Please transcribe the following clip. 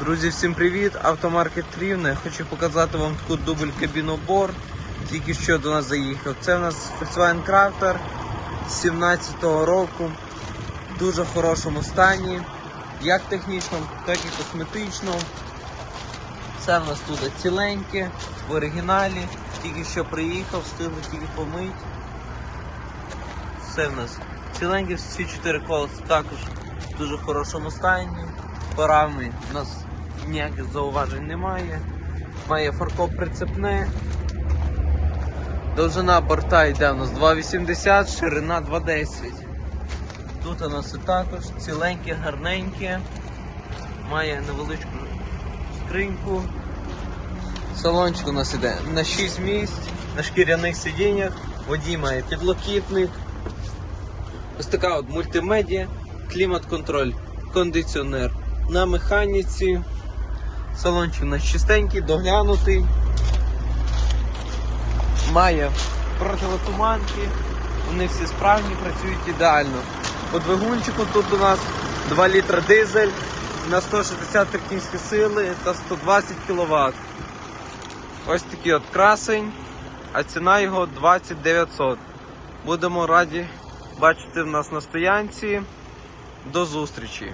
Друзі, всім привіт! Автомаркет Рівне. Хочу показати вам таку дубль кабінобор. Тільки що до нас заїхав. Це у нас Volkswagen Crafter 17-го року. В дуже хорошому стані. Як технічному, так і косметичному. Все в нас тут ціленьке, в оригіналі. Тільки що приїхав, встигли тільки помить. Все в нас ціленьке, всі чотири колеса також в дуже хорошому стані. Парами у нас ніяких зауважень немає. Має фаркоп прицепне. Довжина борта йде у нас 2,80, ширина 2,10. Тут у нас і також ціленьке, гарненьке. Має невеличку скриньку. Салончик у нас іде на 6 місць, на шкіряних сидіннях. Водій має підлокітник. Ось така от мультимедіа, клімат-контроль, кондиціонер на механіці. Салончик у нас чистенький, доглянутий. Має противотуманки. Вони всі справні, працюють ідеально. По двигунчику тут у нас 2 літра дизель на 160 кінські сили та 120 кВт. Ось такий от красень, а ціна його 2900. Будемо раді бачити в нас на стоянці. До зустрічі!